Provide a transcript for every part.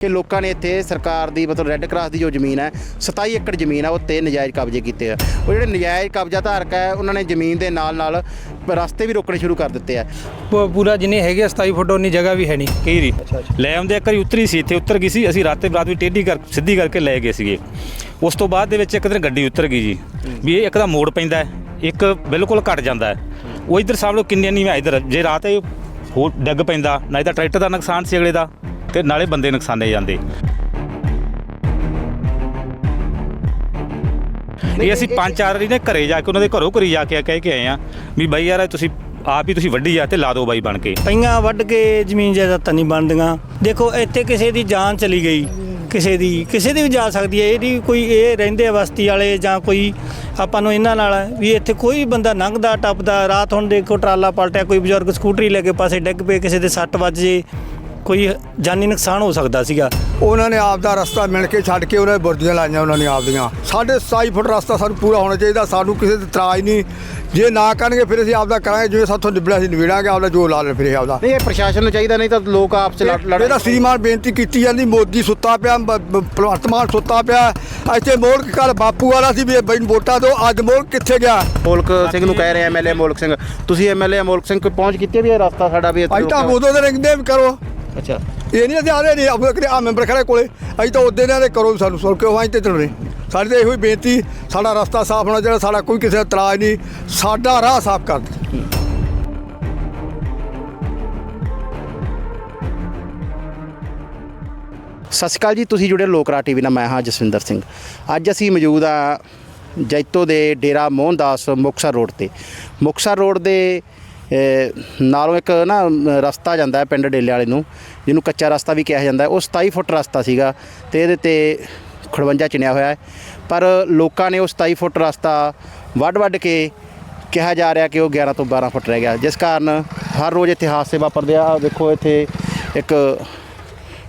ਕਿ ਲੋਕਾਂ ਨੇ ਇੱਥੇ ਸਰਕਾਰ ਦੀ ਮਤਲਬ ਰੈੱਡ ਕਰਾਸ ਦੀ ਜੋ ਜ਼ਮੀਨ ਹੈ 27 ਏਕੜ ਜ਼ਮੀਨ ਹੈ ਉਹ ਤੇ ਨਜਾਇਜ਼ ਕਬਜ਼ੇ ਕੀਤੇ ਆ। ਉਹ ਜਿਹੜੇ ਨਜਾਇਜ਼ ਕਬਜ਼ਾ ਧਾਰਕ ਹੈ ਉਹਨਾਂ ਨੇ ਜ਼ਮੀਨ ਦੇ ਨਾਲ ਨਾਲ ਰਸਤੇ ਵੀ ਰੋਕਣੇ ਸ਼ੁਰੂ ਕਰ ਦਿੱਤੇ ਆ। ਪ- ਪੂਰਾ ਜਿੰਨੇ ਹੈਗੇ ਆ 27 ਫੁੱਟ ਉਨੀ ਜਗ੍ਹਾ ਵੀ ਹੈ ਨਹੀਂ। ਕਈ ਰੀ। ਲੈ ਆਉਂਦੇ ਇੱਕ ਵਾਰੀ ਉਤਰੀ ਸੀ ਇੱਥੇ ਉਤਰ ਗਈ ਸੀ ਅਸੀਂ ਰਾਤੇ ਬਰਾਤ ਵੀ ਟੇਢੀ ਕਰ ਸਿੱਧੀ ਕਰਕੇ ਲੈ ਗਏ ਸੀਗੇ। ਉਸ ਤੋਂ ਬਾਅਦ ਦੇ ਵਿੱਚ ਇੱਕ ਦਿਨ ਗੱਡੀ ਉਤਰ ਗਈ ਜੀ ਵੀ ਇਹ ਇੱਕ ਦਾ ਮੋੜ ਪੈਂਦਾ ਹੈ, ਇੱਕ ਬਿਲਕੁਲ ਘਟ ਜਾਂਦਾ ਹੈ। ਉਹ ਇੱਧਰ ਸਾਹਮਣੇ ਕਿੰਨੇ ਨਹੀਂ ਮੈਂ ਇੱਧਰ ਜੇ ਰਾਤ ਇਹ ਹੋਰ ਡਿੱਗ ਪੈਂਦਾ ਨਹੀਂ ਤਾਂ ਟਰੈਕਟਰ ਦਾ ਨੁਕਸਾਨ ਸੀ ਅਗਲੇ ਦਾ। ਤੇ ਨਾਲੇ ਬੰਦੇ ਨੁਕਸਾਨੇ ਜਾਂਦੇ। ਇਹ ਅਸੀਂ ਪੰਜ ਚਾਰ ਵਾਰੀ ਨੇ ਘਰੇ ਜਾ ਕੇ ਉਹਨਾਂ ਦੇ ਘਰੋਂ ਘਰੀ ਜਾ ਕੇ ਕਹਿ ਕੇ ਆਏ ਆ ਵੀ ਬਾਈ ਯਾਰ, ਤੁਸੀਂ ਆਪ ਹੀ ਤੁਸੀਂ ਵੱਢੀ ਆ ਤੇ ਲਾ ਦਿਓ ਬਾਈ ਬਣ ਕੇ। ਪਈਆਂ ਵੱਢ ਕੇ ਜ਼ਮੀਨ ਜਾਇਦਾਦਾਂ ਨਹੀਂ ਬਣਦੀਆਂ। ਦੇਖੋ, ਇੱਥੇ ਕਿਸੇ ਦੀ ਜਾਨ ਚਲੀ ਗਈ। ਕਿਸੇ ਦੀ ਕਿਸੇ ਦੀ ਵੀ ਜਾ ਸਕਦੀ ਹੈ। ਇਹਦੀ ਕੋਈ ਇਹ ਰਹਿੰਦੇ ਆ ਬਸਤੀ ਵਾਲੇ ਜਾਂ ਕੋਈ ਆਪਾਂ ਨੂੰ ਇਹਨਾਂ ਨਾਲ ਵੀ ਇੱਥੇ ਕੋਈ ਬੰਦਾ ਲੰਘਦਾ, ਟੱਪਦਾ, ਰਾਤ ਹੁਣ ਦੇਖੋ ਟਰਾਲਾ ਪਲਟਿਆ, ਕੋਈ ਬਜ਼ੁਰਗ ਸਕੂਟਰੀ ਲੈ ਕੇ ਪਾਸੇ ਡਿੱਗ ਪਏ, ਕਿਸੇ ਦੇ ਸੱਟ ਵੱਜ ਜੇ। ਕੋਈ ਜਾਨੀ ਨੁਕਸਾਨ ਹੋ ਸਕਦਾ ਸੀਗਾ? ਉਹਨਾਂ ਨੇ ਆਪ ਦਾ ਰਸਤਾ ਮਿਲ ਕੇ ਛੱਡ ਕੇ ਉਹਨਾਂ ਨੇ ਬੁਰਦੀਆਂ ਲਾਈਆਂ ਉਹਨਾਂ ਨੇ ਆਪ ਦੀਆਂ। ਸਾਡੇ 27 ਫੁੱਟ ਰਸਤਾ ਸਾਨੂੰ ਪੂਰਾ ਹੋਣਾ ਚਾਹੀਦਾ ਸਾਨੂੰ ਕਿਸੇ ਤੇ ਇਤਰਾਜ਼ ਨਹੀਂ। ਜੇ ਨਾ ਕਰਨਗੇ ਫਿਰ ਅਸੀਂ ਆਪ ਦਾ ਕਰਾਂਗੇ ਜਿਵੇਂ ਸਾਥੋਂ ਨਿਬੜਿਆ ਸੀ ਨਿਬੜਾਂਗੇ ਆਪਦਾ ਜੋ ਲਾ ਲੈ ਫਿਰ ਇਹ ਆਪਦਾ। ਨਹੀਂ ਇਹ ਪ੍ਰਸ਼ਾਸਨ ਨੂੰ ਚਾਹੀਦਾ ਨਹੀਂ ਤਾਂ ਲੋਕ ਆਪਸ ਚ ਲੜ ਲੜ ਇਹਦਾ ਸ੍ਰੀਮਾਨ ਬੇਨਤੀ ਕੀਤੀ ਜਾਂਦੀ ਮੋਦੀ ਸੁੱਤਾ ਪਿਆ ਬ- ਬ- ਭਗਵੰਤ ਮਾਨ ਸੁੱਤਾ ਪਿਆ। ਇੱਥੇ ਮੋਲਕ ਕੱਲ ਬਾਪੂ ਵਾਲਾ ਸੀ ਵੀ ਇਹ ਬਈ ਵੋਟਾਂ ਦੋ ਅੱਜ ਮੋਲਕ ਕਿੱਥੇ ਗਿਆ? ਮੋਲਕ ਸਿੰਘ ਨੂੰ ਕਹਿ ਰਹੇ ਐਮਐਲਏ ਮੋਲਕ ਸਿੰਘ। ਤੁਸੀਂ ਐਮਐਲਏ ਮੋਲਕ ਸਿੰਘ ਕੋਲ ਪਹੁੰਚ ਕੀਤੀ ਵੀ ਇਹ ਰਸਤਾ ਸਾਡਾ ਵੀ ਇੱਥੇ ਅੱਜ ਤਾਂ ਉਦੋਂ ਦੇ ਰਿੰਗਦੇ ਵੀ ਕਰੋ। ਅੱਛਾ। ਇਹ ਨਹੀਂ ਅਸੀਂ ਆਦੇ ਨਹੀਂ ਆਪਣੇ ਆ ਮੈਂਬਰ ਖੜੇ ਕੋਲੇ। ਅਸੀਂ ਤਾਂ ਉਦੋਂ ਦੇ ਕਰੋ ਸਾਨੂੰ ਸੁਣ ਕੇ ਵਾਂ ਤੇ ਚੱਲਣੇ। ਸਾਡੀ ਤਾਂ ਇਹੋ ਹੀ ਬੇਨਤੀ ਸਾਡਾ ਰਸਤਾ ਸਾਫ਼ ਹੋਣਾ ਚਾਹੀਦਾ ਸਾਡਾ ਕੋਈ ਕਿਸੇ ਦਾ ਇਤਰਾਜ਼ ਨਹੀਂ ਸਾਡਾ ਰਾਹ ਸਾਫ਼ ਕਰ ਦਿਓ ਸਤਿ ਸ਼੍ਰੀ ਅਕਾਲ ਜੀ ਤੁਸੀਂ ਜੁੜੇ ਲੋਕਰਾ ਟੀਵੀ ਨਾਲ ਮੈਂ ਹਾਂ ਜਸਵਿੰਦਰ ਸਿੰਘ। ਅੱਜ ਅਸੀਂ ਮੌਜੂਦ ਆ ਜੈਤੋ ਦੇ ਡੇਰਾ ਮੋਹਨ ਦਾਸ ਮੁਕਸਰ ਰੋਡ ਤੇ। ਮੁਕਸਰ ਰੋਡ ਦੇ ਨਾਲੋਂ ਇੱਕ ਨਾ ਰਸਤਾ ਜਾਂਦਾ ਹੈ ਪਿੰਡ ਡੇਲੇ ਵਾਲੇ ਨੂੰ, ਜਿਹਨੂੰ ਕੱਚਾ ਰਸਤਾ ਵੀ ਕਿਹਾ ਜਾਂਦਾ ਉਹ 27 ਫੁੱਟ ਰਸਤਾ ਸੀਗਾ ਤੇ ਇਹਦੇ ਤੇ ਖੜਵੰਜਾ ਚਿਣਿਆ ਹੋਇਆ ਹੈ। ਪਰ ਲੋਕਾਂ ਨੇ ਉਹ 27 ਫੁੱਟ ਰਸਤਾ ਵੱਢ ਵੱਢ ਕੇ ਕਿਹਾ ਜਾ ਰਿਹਾ ਕਿ ਉਹ 11 ਤੋਂ 12 ਫੁੱਟ ਰਹਿ ਗਿਆ। ਜਿਸ ਕਾਰਨ ਹਰ ਰੋਜ਼ ਇੱਥੇ ਹਾਦਸੇ ਵਾਪਰਦੇ ਆ। ਦੇਖੋ ਇੱਥੇ ਇੱਕ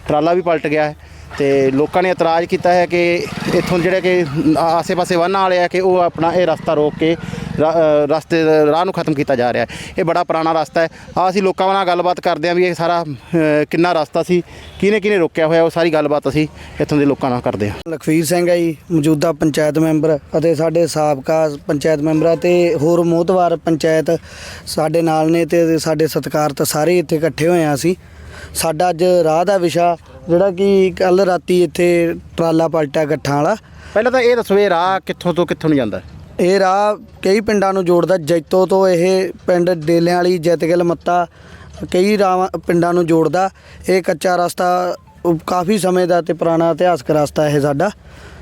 ਟਰਾਲਾ ਵੀ ਪਲਟ ਗਿਆ ਹੈ ਤੇ ਲੋਕਾਂ ਨੇ ਇਤਰਾਜ਼ ਕੀਤਾ ਹੈ ਕਿ ਇੱਥੋਂ ਜਿਹੜੇ ਕਿ ਆਸੇ-ਪਾਸੇ ਵਾਹਨਾਂ ਵਾਲੇ ਆ ਕਿ ਉਹ ਆਪਣਾ ਇਹ ਰਸਤਾ ਰੋਕ ਕੇ ਰਸਤੇ ਰਾਹ ਨੂੰ ਖਤਮ ਕੀਤਾ ਜਾ ਰਿਹਾ ਹੈ। ਇਹ ਬੜਾ ਪੁਰਾਣਾ ਰਸਤਾ ਹੈ। ਆ ਅਸੀਂ ਲੋਕਾਂ ਨਾਲ ਗੱਲਬਾਤ ਕਰਦੇ ਹਾਂ ਵੀ ਇਹ ਸਾਰਾ ਕਿੰਨਾ ਰਸਤਾ ਸੀ ਕਿਹਨੇ ਕਿਹਨੇ ਰੋਕਿਆ ਹੋਇਆ ਉਹ ਸਾਰੀ ਗੱਲਬਾਤ ਅਸੀਂ ਇੱਥੋਂ ਦੇ ਲੋਕਾਂ ਨਾਲ ਕਰਦੇ ਹਾਂ। ਲਖਵੀਰ ਸਿੰਘ ਹੈ ਜੀ ਮੌਜੂਦਾ ਪੰਚਾਇਤ ਮੈਂਬਰ ਅਤੇ ਸਾਡੇ ਸਾਬਕਾ ਪੰਚਾਇਤ ਮੈਂਬਰਾਂ ਤੇ ਹੋਰ ਮੋਹਤਵਾਰ ਪੰਚਾਇਤ ਸਾਡੇ ਨਾਲ ਨੇ ਤੇ ਸਾਡੇ ਸਤਿਕਾਰਤ ਸਾਰੇ ਇੱਥੇ ਇਕੱਠੇ ਹੋਏ ਆ ਅਸੀਂ। ਸਾਡਾ ਅੱਜ ਰਾਹ ਦਾ ਵਿਸ਼ਾ ਜਿਹੜਾ ਕਿ ਕੱਲ ਰਾਤੀ ਇੱਥੇ ਟਰਾਲਾ ਪਲਟਿਆ ਗੱਠਾਂ ਵਾਲਾ। ਪਹਿਲਾਂ ਤਾਂ ਇਹ ਦੱਸੋ ਇਹ ਰਾਹ ਕਿੱਥੋਂ ਤੋਂ ਕਿੱਥੋਂ ਨੂੰ ਜਾਂਦਾ ਹੈ? ਇਹ ਰਾਹ ਕਈ ਪਿੰਡਾਂ ਨੂੰ ਜੋੜਦਾ। ਜੈਤੋ ਤੋਂ ਇਹ ਪਿੰਡ ਡੇਲਿਆਂ ਵਾਲੀ ਜੈਤਗਿਲ ਮੱਤਾ ਕਈ ਰਾਵਾਂ ਪਿੰਡਾਂ ਨੂੰ ਜੋੜਦਾ। ਇਹ ਕੱਚਾ ਰਸਤਾ ਕਾਫੀ ਸਮੇਂ ਦਾ ਤੇ ਪੁਰਾਣਾ ਇਤਿਹਾਸਕ ਰਸਤਾ ਇਹ ਸਾਡਾ।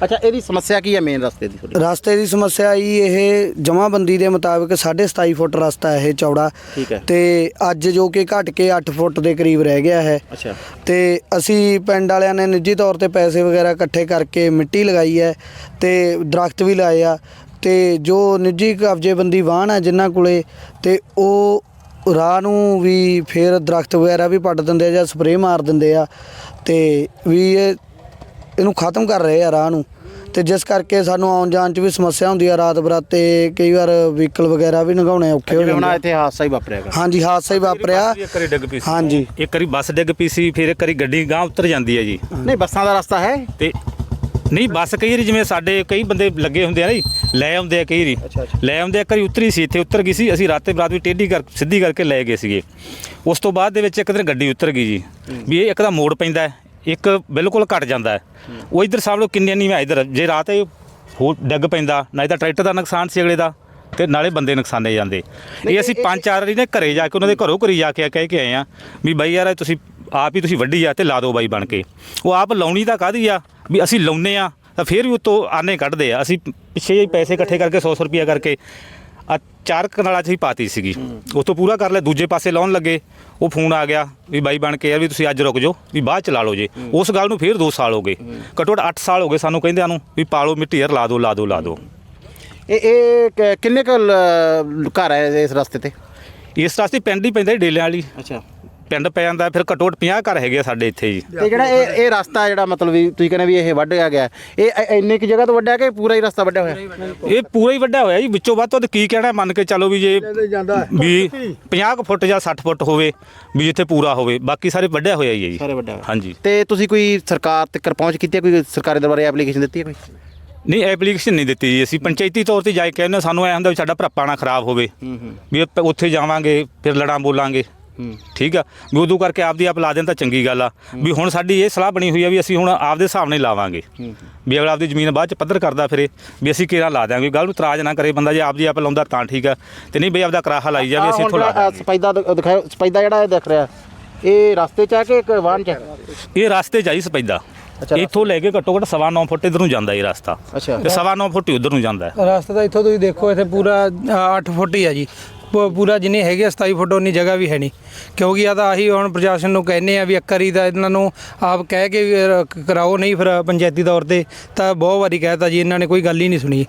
ਅੱਛਾ ਇਹਦੀ ਸਮੱਸਿਆ ਕੀ ਹੈ ਮੇਨ ਰਸਤੇ ਦੀ ਤੁਹਾਡੀ? ਰਸਤੇ ਦੀ ਸਮੱਸਿਆ ਹੀ ਇਹ ਜਮਾਬੰਦੀ ਦੇ ਮੁਤਾਬਕ 27.5 ਫੁੱਟ ਰਸਤਾ ਇਹ ਚੌੜਾ। ਠੀਕ ਹੈ। ਤੇ ਅੱਜ ਜੋ ਕਿ ਘਟ ਕੇ 8 ਫੁੱਟ ਦੇ ਕਰੀਬ ਰਹਿ ਗਿਆ ਹੈ। ਅੱਛਾ। ਤੇ ਅਸੀਂ ਪਿੰਡ ਵਾਲਿਆਂ ਨੇ ਨਿੱਜੀ ਤੌਰ ਤੇ ਪੈਸੇ ਵਗੈਰਾ ਇਕੱਠੇ ਕਰਕੇ ਮਿੱਟੀ ਲਗਾਈ ਹੈ ਤੇ ਦਰਖਤ ਵੀ ਲਾਏ ਆ। ਤੇ ਜੋ ਨਿੱਜੀ ਕਬਜ਼ੇਬੰਦੀ ਵਾਹਨ ਹੈ ਜਿਨ੍ਹਾਂ ਕੋਲੇ ਤੇ ਉਹ ਰਾਹ ਨੂੰ ਵੀ ਫੇਰ ਦਰਖਤ ਵਗੈਰਾ ਵੀ ਪੱਟ ਦਿੰਦੇ ਆ ਜਾਂ ਸਪਰੇਅ ਮਾਰ ਦਿੰਦੇ ਆ ਤੇ ਵੀ ਇਹ ਇਹਨੂੰ ਖਤਮ ਕਰ ਰਹੇ ਆ ਰਾਹ ਨੂੰ। ਤੇ ਜਿਸ ਕਰਕੇ ਸਾਨੂੰ ਆਉਣ ਜਾਣ 'ਚ ਵੀ ਸਮੱਸਿਆ ਹੁੰਦੀ ਆ ਰਾਤ ਬਰਾਤੇ ਕਈ ਵਾਰ ਵਹੀਕਲ ਵਗੈਰਾ ਵੀ ਲੰਘਾਉਣੇ ਔਖੇ ਹੋ ਜਿਵੇਂ ਹੁਣ ਜਾਂਦੇ ਆ। ਇੱਥੇ ਹਾਦਸਾ ਹੀ ਵਾਪਰਿਆਗਾ ਹਾਂਜੀ ਹਾਦਸਾ ਹੀ ਵਾਪਰਿਆ। ਇੱਕ ਵਾਰੀ ਡਿੱਗ ਪਈ ਸੀ। ਹਾਂਜੀ। ਇੱਕ ਵਾਰੀ ਬੱਸ ਡਿੱਗ ਪਈ ਸੀ ਫਿਰ ਇੱਕ ਵਾਰੀ ਗੱਡੀ ਗਾਂ ਉਤਰ ਜਾਂਦੀ ਹੈ ਜੀ। ਨਹੀਂ ਬੱਸਾਂ ਦਾ ਰਸਤਾ ਹੈ। ਤੇ ਨਹੀਂ ਬੱਸ ਕਈ ਵਾਰੀ ਜਿਵੇਂ ਸਾਡੇ ਕਈ ਬੰਦੇ ਲੱਗੇ ਹੁੰਦੇ ਆ ਨਾ ਜੀ ਲੈ ਆਉਂਦੇ ਆ ਕਈ ਵਾਰੀ। ਅੱਛਾ, ਅੱਛਾ। ਲੈ ਆਉਂਦੇ ਆ ਵਾਰੀ ਉਤਰੀ ਸੀ ਇੱਥੇ ਉਤਰ ਗਈ ਸੀ ਅਸੀਂ ਰਾਤੇ ਬਰਾਤ ਵੀ ਟੇਢੀ ਕਰ ਸਿੱਧੀ ਕਰਕੇ ਲੈ ਗਏ ਸੀਗੇ। ਉਸ ਤੋਂ ਬਾਅਦ ਦੇ ਵਿੱਚ ਇੱਕ ਦਿਨ ਗੱਡੀ ਉਤਰ ਗਈ ਜੀ ਵੀ ਇਹ ਇੱਕ ਦਾ ਮੋੜ ਪੈਂਦਾ ਹੈ, ਇੱਕ ਬਿਲਕੁਲ ਘਟ ਜਾਂਦਾ ਹੈ। ਉਹ ਇੱਧਰ ਸਾਹਮਣੇ ਕਿੰਨੇ ਨਹੀਂ ਮੈਂ ਇੱਧਰ ਜੇ ਰਾਤ ਇਹ ਹੋਰ ਡਿੱਗ ਪੈਂਦਾ ਨਹੀਂ ਤਾਂ ਟਰੈਕਟਰ ਦਾ ਨੁਕਸਾਨ ਸੀ ਅਗਲੇ ਦਾ ਤੇ ਨਾਲੇ ਬੰਦੇ ਨੁਕਸਾਨੇ ਜਾਂਦੇ। ਇਹ ਅਸੀਂ ਪੰਜ ਚਾਰ ਵਾਰੀ ਨੇ ਘਰੇ ਜਾ ਕੇ ਉਹਨਾਂ ਦੇ ਘਰੋਂ ਘਰੀ ਜਾ ਕੇ ਕਹਿ ਕੇ ਆਏ ਆ ਵੀ ਬਾਈ ਯਾਰ ਇਹ ਤੁਸੀਂ ਆਪ ਹੀ ਤੁਸੀਂ ਵੱਢੀ ਆ ਤੇ ਲਾ ਦਿਓ ਬਾਈ ਬਣ ਕੇ। ਉਹ ਆਪ ਲਾਉਣੀ ਤਾਂ ਕਾਹਦੀ ਆ? ਵੀ ਅਸੀਂ ਲਾਉਨੇ ਆ ਤਾਂ ਫਿਰ ਵੀ ਉਤੋਂ ਆਨੇ ਕੱਢਦੇ ਆ। ਅਸੀਂ ਪਿੱਛੇ ਜਿਹੇ ਪੈਸੇ ਇਕੱਠੇ ਕਰਕੇ 100 ਰੁਪਿਆ ਕਰਕੇ ਆ ਚਾਰ ਕਨਾਲਾਂ 'ਚ ਹੀ ਪਾਤੀ ਸੀਗੀ। ਉਤੋਂ ਪੂਰਾ ਕਰ ਲਿਆ ਦੂਜੇ ਪਾਸੇ ਲਾਉਣ ਲੱਗੇ। ਉਹ ਫੋਨ ਆ ਗਿਆ ਵੀ ਬਾਈ ਬਣ ਕੇ ਯਾਰ ਵੀ ਤੁਸੀਂ ਅੱਜ ਰੁਕ ਜਾਓ ਵੀ ਬਾਅਦ ਚ ਲਾ ਲਓ ਜੇ। ਉਸ ਗੱਲ ਨੂੰ ਫਿਰ 2 ਸਾਲ ਹੋ ਗਏ। ਘੱਟੋ ਘੱਟ 8 ਸਾਲ ਹੋ ਗਏ ਸਾਨੂੰ ਕਹਿੰਦਿਆਂ ਨੂੰ ਵੀ ਪਾਲੋ ਮਿੱਟੀ ਯਾਰ ਲਾ ਦਿਓ ਲਾ ਦਿਓ ਲਾ ਦਿਓ। ਇਹ ਇਹ ਕ- ਕਿੰਨੇ ਕੁ ਲ- ਘਰ ਹੈ ਇਸ ਰਸਤੇ ਤੇ? ਇਸ ਰਸਤੇ ਪਿੰਡ ਹੀ ਪੈਂਦਾ ਡੇਲਿਆਂ ਵਾਲੀ। ਅੱਛਾ। ਪਿੰਡ ਪੈ ਜਾਂਦਾ ਹੈ, ਫਿਰ ਘੱਟੋ ਘੱਟ 50 ਘਰ ਹੈਗੇ ਆ ਸਾਡੇ ਇੱਥੇ ਜੀ। ਤੇ ਜਿਹੜਾ ਇਹ ਇਹ ਰਸਤਾ ਜਿਹੜਾ ਮਤਲਬ ਵੀ ਤੁਸੀਂ ਕਹਿੰਦੇ ਵੀ ਇਹ ਵੱਢਿਆ ਗਿਆ ਇਹ ਇ- ਇੰਨੇ ਕਿ ਜਗ੍ਹਾ ਤੋਂ ਵੱਢਿਆ ਕਿ ਪੂਰਾ ਹੀ ਰਸਤਾ ਵੱਢਿਆ ਹੋਇਆ? ਇਹ ਪੂਰਾ ਹੀ ਵੱਡਾ ਹੋਇਆ ਜੀ ਵਿੱਚੋਂ ਵੱਧ ਤੋਂ ਵੱਧ ਕੀ ਕਹਿਣਾ ਮੰਨ ਕੇ ਚੱਲੋ ਵੀ ਜੇ ਜਾਂਦਾ ਵੀ 50 ਕੁ ਫੁੱਟ ਜਾਂ 60 ਫੁੱਟ ਹੋਵੇ ਵੀ ਜਿੱਥੇ ਪੂਰਾ ਹੋਵੇ ਬਾਕੀ ਸਾਰੇ ਵੱਡਿਆ ਹੋਇਆ ਹੀ ਹੈ ਜੀ। ਸਾਰੇ ਵੱਡਾ ਹੋਇਆ। ਹਾਂਜੀ। ਤੇ ਤੁਸੀਂ ਕੋਈ ਸਰਕਾਰ ਤੱਕ ਪਹੁੰਚ ਕੀਤੀ ਹੈ ਕੋਈ ਸਰਕਾਰੀ ਦਰਬਾਰੇ ਐਪਲੀਕੇਸ਼ਨ ਦਿੱਤੀ ਹੈ ਕੋਈ? ਨਹੀਂ ਐਪਲੀਕੇਸ਼ਨ ਨਹੀਂ ਦਿੱਤੀ ਜੀ ਅਸੀਂ ਪੰਚਾਇਤੀ ਤੌਰ ਤੇ ਜਾ ਕੇ ਕਹਿੰਦੇ ਸਾਨੂੰ ਐ ਹੁੰਦਾ ਵੀ ਸਾਡਾ ਭਰਪਾ ਨਾ ਖਰਾਬ ਹੋਵੇ ਵੀ ਆਪਾਂ ਉੱਥੇ ਜਾਵਾਂਗੇ ਫਿਰ ਲੜਾਂ ਬੋਲਾਂਗੇ। ਠੀਕ ਆ? ਵੀ ਉਦੋਂ ਕਰਕੇ ਆਪਦੀ ਆਪ ਲਾ ਦੇਣ ਤਾਂ ਚੰਗੀ ਗੱਲ ਆ। ਵੀ ਹੁਣ ਸਾਡੀ ਇਹ ਸਲਾਹ ਬਣੀ ਹੋਈ ਆ ਵੀ ਅਸੀਂ ਹੁਣ ਆਪਦੇ ਹਿਸਾਬ ਨਾਲ ਹੀ ਲਾਵਾਂਗੇ। ਵੀ ਅਗਲਾ ਆਪਦੀ ਜ਼ਮੀਨ ਬਾਅਦ ਚ ਪੱਧਰ ਕਰਦਾ ਫਿਰੇ ਵੀ ਅਸੀਂ ਕਿਹੜਾ ਲਾ ਦਿਆਂਗੇ। ਗੱਲ ਨੂੰ ਇਤਰਾਜ਼ ਨਾ ਕਰੇ ਬੰਦਾ ਜੇ ਆਪਦੀ ਆਪ ਲਾਉਂਦਾ ਤਾਂ ਠੀਕ ਆ। ਤੇ ਨਹੀਂ ਬਈ ਆਪਦਾ ਕਰਾਹਾ ਲਾਈ ਜਾਵੇ ਅਸੀਂ ਇੱਥੋਂ ਲਾ ਦਾਂਗੇ ਸਪੈਦਾ ਦਿਖਾਓ ਸਪੈਦਾ ਜਿਹੜਾ ਇਹ ਦਿਖ ਰਿਹਾ ਇਹ ਰਸਤੇ ਚ ਆ ਕਿ ਇੱਕ ਵਾਹਨ ਚ ਹੈ? ਇਹ ਰਸਤੇ ਜਾਈ ਸਪੈਦਾ ਅੱਛਾ, ਇੱਥੋਂ ਲੈ ਕੇ ਘੱਟੋ ਘੱਟ ਸਵਾ ਨੌ ਫੁੱਟ ਇਧਰ ਨੂੰ ਜਾਂਦਾ ਇਹ ਰਸਤਾ। ਅੱਛਾ। ਤੇ ਸਵਾ ਨੌ ਫੁੱਟ ਹੀ ਉਧਰ ਨੂੰ ਜਾਂਦਾ। ਹੈ। ਰਸਤਾ ਤਾਂ ਇੱਥੋਂ ਤੁਸੀਂ ਦੇਖੋ ਇੱਥੇ ਪੂਰਾ 8 ਫੁੱਟ ਹੀ ਆ ਜੀ। ਪੂ- ਪੂਰਾ ਜਿੰਨੇ ਹੈਗੇ ਆ 27 ਫੁੱਟ ਉਨੀ ਜਗ੍ਹਾ ਵੀ ਹੈ ਨਹੀਂ। ਕਿਉਂਕਿ ਆ ਤਾਂ ਆਹੀ ਹੁਣ ਪ੍ਰਸ਼ਾਸਨ ਨੂੰ ਕਹਿੰਨੇ ਆ ਵੀ ਅੱਕਰੀ ਦਾ ਇਹਨਾਂ ਨੂੰ ਆਪ ਕਹਿ ਕੇ ਵੀ ਰ- ਕਰਾਓ ਨਹੀਂ ਫਿਰ ਪੰਚਾਇਤੀ ਤੌਰ ਤੇ ਤਾਂ ਬਹੁਤ ਵਾਰੀ ਕਹਿਤਾ ਜੀ ਇਹਨਾਂ ਨੇ ਕੋਈ ਗੱਲ ਹੀ ਨਹੀਂ ਸੁਣੀ।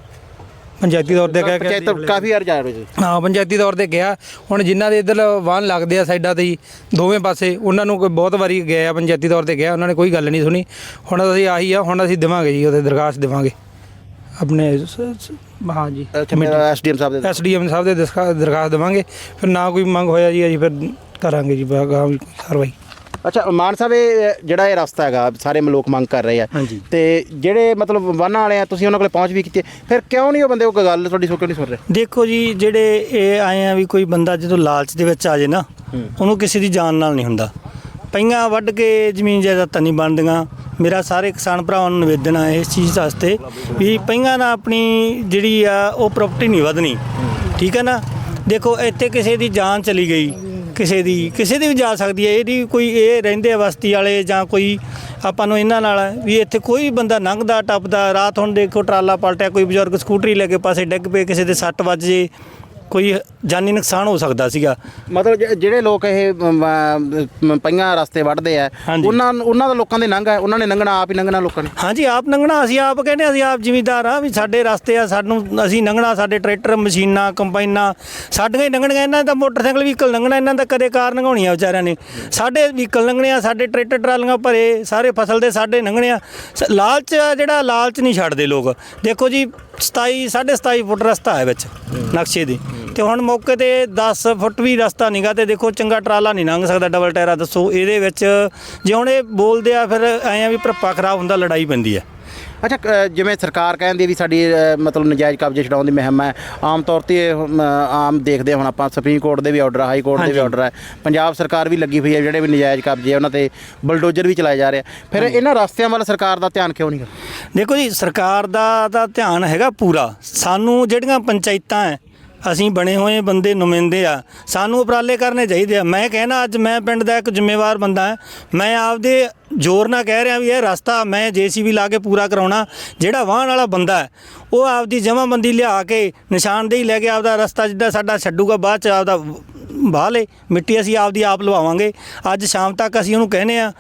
ਪੰਚਾਇਤੀ ਤੌਰ ਤੇ ਕਹਿ ਕੇ ਪੰਚਾਇਤ ਕਾਫੀ ਵਾਰ ਜਾ ਰਹੇ ਹਾਂ ਪੰਚਾਇਤੀ ਤੌਰ ਤੇ ਗਿਆ ਹੁਣ ਜਿਨ੍ਹਾਂ ਦੇ ਇੱਧਰ ਵਾਹਨ ਲੱਗਦੇ ਆ ਸਾਈਡਾਂ ਤੇ ਹੀ ਦੋਵੇਂ ਪਾਸੇ ਉਹਨਾਂ ਨੂੰ ਕੋਈ ਬਹੁਤ ਵਾਰੀ ਗਏ ਆ ਪੰਚਾਇਤੀ ਤੌਰ ਤੇ ਗਿਆ ਉਹਨਾਂ ਨੇ ਕੋਈ ਗੱਲ ਨਹੀਂ ਸੁਣੀ। ਹੁਣ ਅਸੀਂ ਆਹੀ ਆ ਹੁਣ ਅਸੀਂ ਦੇਵਾਂਗੇ ਜੀ ਉਹਦੇ ਦਰਖਾਸਤ ਦੇਵਾਂਗੇ। ਆਪਣੇ ਸ- ਸ- ਹਾਂ ਜੀ ਐਸਡੀਐਮ ਸਾਹਿਬ ਦੇ ਐਸਡੀਐਮ ਸਾਹਿਬ ਦੇ ਦਸਖਾ- ਦਰਖਾਸਤ ਦੇਵਾਂਗੇ ਫਿਰ ਨਾ ਕੋਈ ਮੰਗ ਹੋਇਆ ਜੀ ਅਸੀਂ ਫਿਰ ਕਰਾਂਗੇ ਜੀ ਬਾਗਾ ਕਾਰਵਾਈ। ਅੱਛਾ ਮਾਨ ਸਾਹਿਬ ਇਹ ਜਿਹੜਾ ਇਹ ਰਸਤਾ ਹੈਗਾ ਸਾਰੇ ਲੋਕ ਮੰਗ ਕਰ ਰਹੇ ਆ। ਹਾਂਜੀ। ਤੇ ਜਿਹੜੇ ਮਤਲਬ ਵਾਹਨਾਂ ਵਾਲੇ ਆ ਤੁਸੀਂ ਉਹਨਾਂ ਕੋਲੇ ਪਹੁੰਚ ਵੀ ਕੀਤੀ। ਹੈ, ਫਿਰ ਕਿਉਂ ਨਹੀਂ ਉਹ ਬੰਦੇ ਉਹ ਗੱਲ ਤੁਹਾਡੀ ਕਿਉਂ ਨਹੀਂ ਸੁਣ ਰਹੇ? ਦੇਖੋ ਜੀ ਜਿਹੜੇ ਇਹ ਆਏ ਆ ਵੀ ਕੋਈ ਬੰਦਾ ਜਦੋਂ ਲਾਲਚ ਦੇ ਵਿੱਚ ਆ ਜੇ ਨਾ ਉਹਨੂੰ ਕਿਸੇ ਦੀ ਜਾਨ ਨਾਲ ਨਹੀਂ ਹੁੰਦਾ। ਪਈਆਂ ਵੱਢ ਕੇ ਜ਼ਮੀਨ ਜਾਇਦਾਦਾਂ ਨਹੀਂ ਬਣਦੀਆਂ। ਮੇਰਾ ਸਾਰੇ ਕਿਸਾਨ ਭਰਾਵਾਂ ਨੂੰ ਨਿਵੇਦਨ ਹੈ ਇਸ ਚੀਜ਼ ਵਾਸਤੇ ਵੀ ਪਈਆਂ ਨਾਲ ਆਪਣੀ ਜਿਹੜੀ ਆ, ਉਹ ਪ੍ਰਾਪਰਟੀ ਨਹੀਂ ਵਧਣੀ। ਠੀਕ ਹੈ ਨਾ? ਦੇਖੋ, ਇੱਥੇ ਕਿਸੇ ਦੀ ਜਾਨ ਚਲੀ ਗਈ, ਕਿਸੇ ਦੀ ਕਿਸੇ ਦੀ ਵੀ ਜਾ ਸਕਦੀ ਹੈ। ਇਹਦੀ ਕੋਈ ਇਹ ਰਹਿੰਦੇ ਆ ਬਸਤੀ ਵਾਲੇ ਜਾਂ ਕੋਈ ਆਪਾਂ ਨੂੰ ਇਹਨਾਂ ਨਾਲ ਵੀ ਇੱਥੇ ਕੋਈ ਬੰਦਾ ਲੰਘਦਾ, ਟੱਪਦਾ, ਰਾਤ ਹੁਣ ਦੇਖੋ ਟਰਾਲਾ ਪਲਟਿਆ, ਕੋਈ ਬਜ਼ੁਰਗ ਸਕੂਟਰੀ ਲੈ ਕੇ ਪਾਸੇ ਡਿੱਗ ਪਏ, ਕਿਸੇ ਦੇ ਸੱਟ ਵੱਜ ਜੇ। ਕੋਈ ਜਾਨੀ ਨੁਕਸਾਨ ਹੋ ਸਕਦਾ ਸੀਗਾ। ਮਤਲਬ ਜ- ਜਿਹੜੇ ਲੋਕ ਇਹ ਪਈਆਂ ਰਸਤੇ ਵੱਢਦੇ ਆ ਹਾਂਜੀ। ਉਹਨਾਂ ਉਹਨਾਂ ਦਾ ਲੋਕਾਂ ਦੇ ਲੰਘ ਹੈ ਉਹਨਾਂ ਨੇ ਲੰਘਣਾ ਆਪ ਹੀ ਲੰਘਣਾ ਲੋਕਾਂ ਨੇ? ਹਾਂਜੀ ਆਪ ਲੰਘਣਾ ਅਸੀਂ ਆਪ ਕਹਿੰਦੇ ਹਾਂ, ਅਸੀਂ ਆਪ ਜ਼ਿਮੀਦਾਰ ਆ ਵੀ ਸਾਡੇ ਰਸਤੇ ਆ ਸਾਨੂੰ ਅਸੀਂ ਲੰਘਣਾ ਸਾਡੇ ਟਰੈਕਟਰ ਮਸ਼ੀਨਾਂ ਕੰਬਾਈਨਾਂ ਸਾਡੀਆਂ ਹੀ ਲੰਘਣੀਆਂ ਇਹਨਾਂ ਦਾ ਮੋਟਰਸਾਈਕਲ ਵਹੀਕਲ ਲੰਘਣਾ ਇਹਨਾਂ ਦਾ ਕਦੇ ਕਾਰ ਲੰਘਾਉਣੀਆਂ ਵਿਚਾਰਿਆਂ ਨੇ। ਸਾਡੇ ਵਹੀਕਲ ਲੰਘਣੇ ਆ ਸਾਡੇ ਟਰੈਕਟਰ ਟਰਾਲੀਆਂ ਭਰੇ ਸਾਰੇ ਫਸਲ ਦੇ ਸਾਡੇ ਲੰਘਣੇ ਆ। ਸ- ਲਾਲਚ ਆ ਜਿਹੜਾ ਲਾਲਚ ਨਹੀਂ ਛੱਡਦੇ ਲੋਕ। ਦੇਖੋ ਜੀ 27 27.5 ਫੁੱਟ ਰਸਤਾ ਹੈ ਵਿੱਚ ਨਕਸ਼ੇ ਦੇ। ਤੇ ਹੁਣ ਮੌਕੇ ਤੇ 10 ਫੁੱਟ ਵੀ ਰਸਤਾ ਨਹੀਂਗਾ ਤੇ ਦੇਖੋ ਚੰਗਾ ਟਰਾਲਾ ਨਹੀਂ ਲੰਘ ਸਕਦਾ ਡਬਲ ਟਾਇਰਾ ਦੱਸੋ। ਇਹਦੇ ਵਿੱਚ ਜੇ ਹੁਣ ਇਹ ਬੋਲਦੇ ਆ ਫਿਰ ਐਂ ਆ ਵੀ ਭਰਪਾ ਖਰਾਬ ਹੁੰਦਾ ਲੜਾਈ ਪੈਂਦੀ ਹੈ ਅੱਛਾ ਅ, ਜਿਵੇਂ ਸਰਕਾਰ ਕਹਿੰਦੀ ਵੀ ਸਾਡੀ ਅ, ਮਤਲਬ ਨਜਾਇਜ਼ ਕਬਜ਼ੇ ਛਡਾਉਣ ਦੀ ਮੁਹਿੰਮ ਹੈ ਆਮ ਤੌਰ ਤੇ ਇਹ, ਅਮ, ਆਮ ਦੇਖਦੇ ਹਾਂ ਹੁਣ ਆਪਾਂ ਸੁਪਰੀਮ ਕੋਰਟ ਦੇ ਵੀ ਆਰਡਰ ਹਾਈ ਕੋਰਟ ਦੇ ਵੀ ਆਰਡਰ ਹੈ ਪੰਜਾਬ ਸਰਕਾਰ ਵੀ ਲੱਗੀ ਹੋਈ ਹੈ ਜਿਹੜੇ ਵੀ ਨਜਾਇਜ਼ ਕਬਜ਼ੇ ਉਹਨਾਂ ਤੇ ਬਲਡੋਜ਼ਰ ਵੀ ਚਲਾਏ ਜਾ ਰਹੇ ਆ। ਫਿਰ ਇਹਨਾਂ ਰਸਤਿਆਂ ਵੱਲ ਸਰਕਾਰ ਦਾ ਧਿਆਨ ਕਿਉਂ ਨਹੀਂ ਗਾ ਦੇਖੋ ਜੀ ਸਰਕਾਰ ਦਾ ਤਾਂ ਧਿਆਨ ਹੈਗਾ ਪੂਰਾ। ਸਾਨੂੰ ਜਿਹੜੀਆਂ ਪੰਚਾਇਤਾਂ ਹੈ ਅਸੀਂ ਬਣੇ ਹੋਏ ਬੰਦੇ ਨੁਮਾਇੰਦੇ ਆ। ਸਾਨੂੰ ਉਪਰਾਲੇ ਕਰਨੇ ਚਾਹੀਦੇ ਆ। ਮੈਂ ਕਹਿਣਾ, ਅੱਜ ਮੈਂ ਪਿੰਡ ਦਾ ਇੱਕ ਜ਼ਿੰਮੇਵਾਰ ਬੰਦਾ ਹਾਂ। ਮੈਂ ਆਪਦੇ ਜ਼ੋਰ ਨਾਲ ਕਹਿ ਰਿਹਾ ਵੀ ਇਹ ਰਸਤਾ ਮੈਂ ਜੀਸੀਬੀ ਲਾ ਕੇ ਪੂਰਾ ਕਰਾਉਣਾ। ਜਿਹੜਾ ਵਾਹਣ ਵਾਲਾ ਬੰਦਾ ਹੈ, ਉਹ ਆਪਦੀ ਜਮਾਬੰਦੀ ਲਿਆ ਕੇ, ਨਿਸ਼ਾਨਦੇਹੀ ਲੈ ਕੇ ਆਪਦਾ ਰਸਤਾ ਜਿੱਦਾਂ ਸਾਡਾ ਛੱਡੂਗਾ, ਬਾਅਦ ਚ ਆਪਦਾ ਬਾਹ ਲੇ ਮਿੱਟੀ ਅਸੀਂ ਆਪਦੀ ਆਪ ਲਵਾਵਾਂਗੇ। ਅੱਜ ਸ਼ਾਮ ਤੱਕ ਅਸੀਂ ਉਹਨੂੰ ਕਹਿੰਦੇ ਆ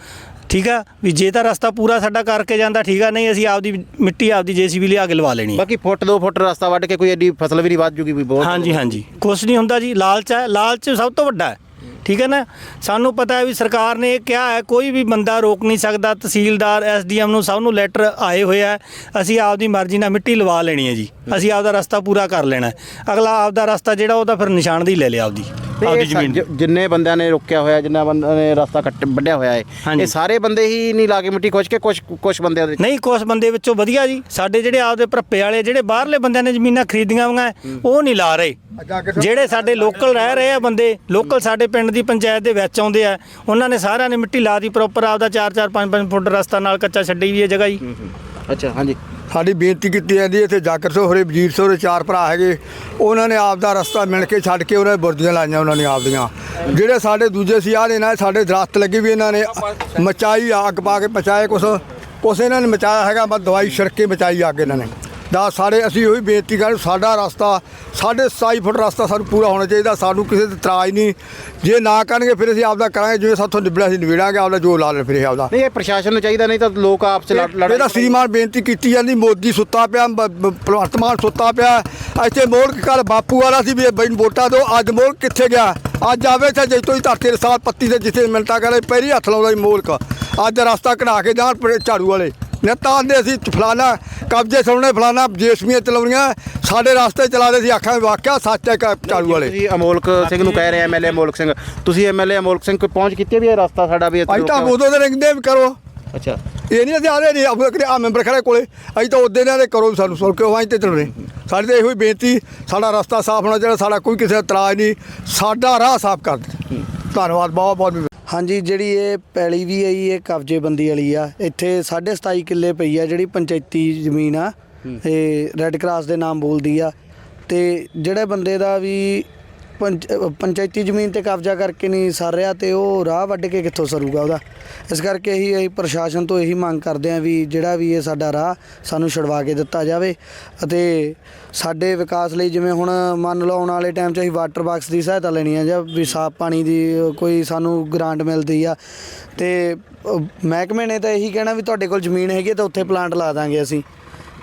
ਠੀਕ ਆ? ਵੀ ਜੇ ਤਾਂ ਰਸਤਾ ਪੂਰਾ ਸਾਡਾ ਕਰਕੇ ਜਾਂਦਾ ਠੀਕ ਆ? ਨਹੀਂ ਅਸੀਂ ਆਪਦੀ ਮਿੱਟੀ ਆਪਦੀ ਜੀਸੀਬੀ ਲਿਆ ਕੇ ਲਵਾ ਲੈਣੀ। ਹੈ ਬਾਕੀ ਫੁੱਟ ਦੋ ਫੁੱਟ ਰਸਤਾ ਵੱਢ ਕੇ ਕੋਈ ਐਡੀ ਫਸਲ ਵੀ ਨਹੀਂ ਵੱਧ ਜੂਗੀ ਵੀ ਬਹੁਤ। ਹਾਂਜੀ ਹਾਂਜੀ। ਕੁਛ ਨਹੀਂ ਹੁੰਦਾ ਜੀ ਲਾਲਚ ਹੈ ਲਾਲਚ ਸਭ ਤੋਂ ਵੱਡਾ ਹੈ। ਠੀਕ ਹੈ ਨਾ? ਸਾਨੂੰ ਪਤਾ ਹੈ ਵੀ ਸਰਕਾਰ ਨੇ ਇਹ ਕਿਹਾ ਹੈ ਕੋਈ ਵੀ ਬੰਦਾ ਰੋਕ ਨਹੀਂ ਸਕਦਾ ਤਹਿਸੀਲਦਾਰ ਐਸਡੀਐਮ ਨੂੰ ਸਭ ਨੂੰ ਲੈਟਰ ਆਏ ਹੋਏ ਆ ਅਸੀਂ ਆਪਦੀ ਮਰਜ਼ੀ ਨਾਲ ਮਿੱਟੀ ਲਵਾ ਲੈਣੀ ਹੈ ਜੀ। ਅਸੀਂ ਆਪਦਾ ਰਸਤਾ ਪੂਰਾ ਕਰ ਲੈਣਾ। ਅਗਲਾ ਆਪਦਾ ਰਸਤਾ ਜਿਹੜਾ ਉਹਦਾ ਫਿਰ ਨਿਸ਼ਾਨਦੇਹੀ ਲੈ ਲਿਆ ਆਪਦੀ। ਆਪਦੀ ਜ਼ਮੀਨ ਜਿੰਨੇ ਬੰਦਿਆਂ ਨੇ ਰੋਕਿਆ ਹੋਇਆ ਜਿੰਨਾ ਬੰਦਿਆਂ ਨੇ ਰਸਤਾ ਕੱਟ ਵੱਢਿਆ ਹੋਇਆ ਹੈ ਹਾਂਜੀ। ਇਹ ਸਾਰੇ ਬੰਦੇ ਹੀ ਨਹੀਂ ਲਾ ਕੇ ਮਿੱਟੀ ਖੁਸ਼ ਕੇ ਕੁਝ ਕੁਝ ਬੰਦੇ ਉਹਦੇ ਨਹੀਂ ਕੁਛ ਬੰਦੇ ਵਿੱਚੋਂ ਵਧੀਆ ਜੀ। ਸਾਡੇ ਜਿਹੜੇ ਆਪਦੇ ਭਰੱਪੇ ਵਾਲੇ ਜਿਹੜੇ ਬਾਹਰਲੇ ਬੰਦਿਆਂ ਨੇ ਜ਼ਮੀਨਾਂ ਖਰੀਦੀਆਂ ਹੋਈਆਂ ਉਹ ਨਹੀਂ ਲਾ ਰਹੇ। ਜਿਹੜੇ ਸਾਡੇ ਲੋਕਲ ਰਹਿ ਰਹੇ ਆ ਬੰਦੇ ਲੋਕਲ ਸਾਡੇ ਪਿੰਡ ਦੀ ਪੰਚਾਇਤ ਦੇ ਵਿੱਚ ਆਉਂਦੇ ਆ ਉਹਨਾਂ ਨੇ ਸਾਰਿਆਂ ਨੇ ਮਿੱਟੀ ਲਾ ਦੀ ਪ੍ਰੋਪਰ ਆਪਦਾ 4-4 5-5 ਫੁੱਟ ਰਸਤਾ ਨਾਲ ਕੱਚਾ ਛੱਡੀ ਵੀ ਹੈ ਜਗ੍ਹਾ ਜੀ। ਅੱਛਾ ਹਾਂਜੀ। ਸਾਡੀ ਬੇਨਤੀ ਕੀਤੀ ਜਾਂਦੀ ਹੈ, ਇੱਥੇ ਜਾਕਰ ਸੋ ਹੋਰੇ, ਵਜੀਰ ਸੋ ਦੇ ਚਾਰ ਭਰਾ ਹੈਗੇ। ਉਹਨਾਂ ਨੇ ਆਪ ਦਾ ਰਸਤਾ ਮਿਲ ਕੇ ਛੱਡ ਕੇ ਉਹਨਾਂ ਨੇ ਬੁਰਦੀਆਂ ਲਾਈਆਂ ਉਹਨਾਂ ਨੇ ਆਪਦੀਆਂ ਜਿਹੜੇ ਸਾਡੇ ਦੂਜੇ ਸੀ, ਆਹ ਨੇ ਨਾ ਸਾਡੇ ਦਰਖਤ ਲੱਗੇ ਵੀ ਇਹਨਾਂ ਨੇ ਮਚਾਈ, ਅੱਗ ਪਾ ਕੇ ਪਚਾਏ ਕੁਛ। ਕੁਛ ਇਹਨਾਂ ਨੇ ਮਚਾਇਆ ਹੈਗਾ, ਬਸ ਦਵਾਈ ਛਿੜਕ ਕੇ ਮਚਾਈ ਅੱਗ ਇਹਨਾਂ ਨੇ। ਦਾ ਸਾਰੇ ਅਸੀਂ ਉਹੀ ਬੇਨਤੀ ਕਰ ਸਾਡਾ ਰਸਤਾ ਸਾਢੇ 27 ਫੁੱਟ ਰਸਤਾ ਸਾਨੂੰ ਪੂਰਾ ਹੋਣਾ ਚਾਹੀਦਾ ਸਾਨੂੰ ਕਿਸੇ ਤੇ ਇਤਰਾਜ਼ ਨਹੀਂ। ਜੇ ਨਾ ਕਰਨਗੇ ਫਿਰ ਅਸੀਂ ਆਪਦਾ ਕਰਾਂਗੇ ਜਿਵੇਂ ਸਾਥੋਂ ਨਿਬੜਿਆ ਸੀ ਨਿਬੜਾਂਗੇ ਆਪਦਾ ਜੋ ਲਾ ਲੈ ਫਿਰ ਆਪਦਾ। ਨਹੀਂ ਇਹ ਪ੍ਰਸ਼ਾਸਨ ਨੂੰ ਚਾਹੀਦਾ ਨਹੀਂ ਤਾਂ ਲੋਕ ਆਪਸ ਚ ਲੜ ਲੜ ਇਹਦਾ ਸ੍ਰੀਮਾਨ ਬੇਨਤੀ ਕੀਤੀ ਜਾਂਦੀ ਮੋਦੀ ਸੁੱਤਾ ਪਿਆ ਬ- ਬ- ਭਗਵੰਤ ਮਾਨ ਸੁੱਤਾ ਪਿਆ। ਇੱਥੇ ਮੋਲਕ ਕੱਲ ਬਾਪੂ ਵਾਲਾ ਸੀ ਵੀ ਇਹ ਬਈ ਵੋਟਾਂ ਦੋ ਅੱਜ ਮੋਲਕ ਕਿੱਥੇ ਗਿਆ? ਅੱਜ ਆਵੇ ਤਾਂ ਜੈਤੋ ਹੀ ਧਰਤੀ ਰਸਾਲ ਪੱਤੀ ਤੇ ਜਿੱਥੇ ਮਿੰਟਾਂ ਕਰੇ ਪੈਰੀ ਹੱਥ ਲਾਉਂਦਾ ਸੀ ਮੋਲਕ ਅੱਜ ਰਸਤਾ ਕਢਾ ਕੇ ਜਾਣ ਪਰੇ ਝਾੜੂ ਵਾਲੇ। ਨੇਤਾ ਆਂਦੇ ਅਸੀਂ ਫਲਾਣਾ ਕਬਜ਼ੇ ਸੁਣਨੇ ਫਲਾਣਾ ਜੇਸਮੀਆਂ ਚਲਾਉਣੀਆਂ ਸਾਡੇ ਰਸਤੇ ਚਲਾਦੇ ਸੀ ਆਖਾਂ ਵਾਕਿਆ ਸੱਚ ਹੈ ਝਾੜੂ ਵਾਲੇ। ਤੁਸੀਂ ਅਮੋਲਕ ਸਿੰਘ ਨੂੰ ਕਹਿ ਰਹੇ ਐਮਐਲਏ ਅਮੋਲਕ ਸਿੰਘ। ਤੁਸੀਂ ਐਮਐਲਏ ਅਮੋਲਕ ਸਿੰਘ ਕੋਈ ਪਹੁੰਚ ਕੀਤੀ ਵੀ ਇਹ ਰਸਤਾ ਸਾਡਾ ਵੀ ਇੱਥੇ ਅੱਜ ਤਾਂ ਉਦੋਂ ਦੇ ਰਿੰਗਦੇ ਵੀ ਕਰੋ? ਅੱਛਾ। ਇਹ ਨਹੀਂ ਅਸੀਂ ਆਦੇ ਨਹੀਂ ਆਪਣੇ ਆ ਮੈਂਬਰ ਖੜੇ ਕੋਲੇ। ਅਸੀਂ ਤਾਂ ਉਹਦੇ ਨਾਲ ਕਰੋ ਸਾਨੂੰ ਸੁਣ ਕੇ ਉਹ ਅਸੀਂ ਤੇ ਚੱਲਣੇ ਸਾਡੀ ਤਾਂ ਇਹੋ ਹੀ ਬੇਨਤੀ ਸਾਡਾ ਰਸਤਾ ਸਾਫ਼ ਹੋਣਾ ਚਾਹੀਦਾ ਸਾਡਾ ਕੋਈ ਕਿਸੇ ਦਾ ਇਤਰਾਜ਼ ਨਹੀਂ। ਸਾਡਾ ਰਾਹ ਸਾਫ਼ ਕਰ ਦਿਓ ਧੰਨਵਾਦ ਬਹੁਤ ਬਹੁਤ ਹਾਂਜੀ ਜਿਹੜੀ ਇਹ ਪੈਲੀ ਵੀ ਜੀ, ਇਹ ਕਬਜ਼ੇਬੰਦੀ ਵਾਲੀ ਆ। ਇੱਥੇ 27.5 ਕਿੱਲੇ ਪਈ ਆ ਜਿਹੜੀ ਪੰਚਾਇਤੀ ਜ਼ਮੀਨ ਆ। ਇਹ ਰੈੱਡ ਕਰਾਸ ਦੇ ਨਾਮ ਬੋਲਦੀ ਆ। ਤੇ ਜਿਹੜੇ ਬੰਦੇ ਦਾ ਵੀ ਪੰਚ- ਅਹ ਪੰਚਾਇਤੀ ਜ਼ਮੀਨ ਤੇ ਕਬਜ਼ਾ ਕਰਕੇ ਨਹੀਂ ਸਰ ਰਿਹਾ ਤੇ ਉਹ ਰਾਹ ਵੱਢ ਕੇ ਕਿੱਥੋਂ ਸਰੂਗਾ ਉਹਦਾ? ਇਸ ਕਰਕੇ ਇਹੀ ਅਸੀਂ ਪ੍ਰਸ਼ਾਸਨ ਤੋਂ ਇਹੀ ਮੰਗ ਕਰਦੇ ਹਾਂ ਵੀ ਜਿਹੜਾ ਵੀ ਇਹ ਸਾਡਾ ਰਾਹ ਸਾਨੂੰ ਛੁਡਵਾ ਕੇ ਦਿੱਤਾ ਜਾਵੇ ਅਤੇ ਸਾਡੇ ਵਿਕਾਸ ਲਈ ਜਿਵੇਂ ਹੁਣ ਮੰਨ ਲਓ ਆਉਣ ਵਾਲੇ ਟਾਈਮ 'ਚ ਅਸੀਂ ਵਾਟਰ ਬਾਕਸ ਦੀ ਸਹਾਇਤਾ ਲੈਣੀ ਆ ਜਾਂ ਵੀ ਸਾਫ਼ ਪਾਣੀ ਦੀ ਕੋਈ ਸਾਨੂੰ ਗ੍ਰਾਂਟ ਮਿਲਦੀ ਆ ਤੇ ਅਹ, ਮਹਿਕਮੇ ਨੇ ਤਾਂ ਇਹੀ ਕਹਿਣਾ ਵੀ ਤੁਹਾਡੇ ਕੋਲ ਜ਼ਮੀਨ ਹੈਗੀ ਹੈ ਤਾਂ ਉੱਥੇ ਪਲਾਂਟ ਲਾ ਦਾਂਗੇ ਅਸੀਂ।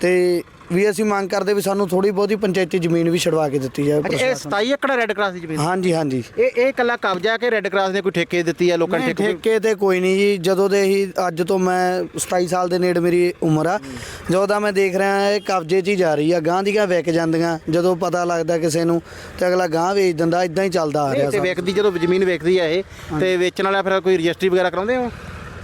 ਤੇ ਵੀ ਅਸੀਂ ਮੰਗ ਕਰਦੇ ਵੀ ਸਾਨੂੰ ਥੋੜੀ ਬਹੁਤੀ ਪੰਚਾਇਤੀ ਜ਼ਮੀਨ ਵੀ ਛੁਡਵਾ ਕੇ ਦਿੱਤੀ ਜਾਵੇ ਅੱਛਾ ਇਹ ਪ੍ਰਸ਼ਾਸਨ 27 ਏਕੜ ਰੈੱਡ ਕਰਾਸ ਦੀ ਜ਼ਮੀਨ? ਹਾਂਜੀ ਹਾਂਜੀ। ਇਹ ਇਹ ਕੱਲਾ ਕਬਜ਼ਾ ਕਿ ਰੈੱਡ ਕਰਾਸ ਨੇ ਕੋਈ ਠੇਕੇ ਦਿੱਤੀ ਹੈ ਲੋਕਾਂ ਨੇ ਨਹੀਂ, ਠੇਕੇ ਠੇਕੇ ਤੇ ਕੋਈ ਨਹੀਂ ਜੀ। ਜਦੋਂ ਦੇ ਹੀ ਅੱਜ ਤੋਂ ਮੈਂ 27 ਸਾਲ ਦੇ ਨੇੜੇ ਮੇਰੀ ਉਮਰ ਆ। ਜਦੋਂ ਦਾ ਮੈਂ ਦੇਖ ਰਿਹਾ ਇਹ ਕਬਜ਼ੇ 'ਚ ਹੀ ਜਾ ਰਹੀ ਆ। ਗਾਂ ਦੀਆਂ ਵਿਕ ਜਾਂਦੀਆਂ। ਜਦੋਂ ਪਤਾ ਲੱਗਦਾ ਕਿਸੇ ਨੂੰ ਤੇ ਅਗਲਾ ਗਾਂ ਵੇਚ ਦਿੰਦਾ। ਇਦਾਂ ਹੀ ਚੱਲਦਾ ਆ ਰਿਹਾ ਨਹੀਂ ਤੇ ਸਭ। ਵੇਚਦੀ ਜਦੋਂ ਜ਼ਮੀਨ ਵੇਚਦੀ ਹੈ ਇਹ ਤੇ ਵੇਚਣ ਵਾਲਾ ਫਿਰ ਕੋਈ ਰਜਿਸਟਰੀ ਵਗੈਰਾ ਕਰਾਉਂਦੇ ਹੋ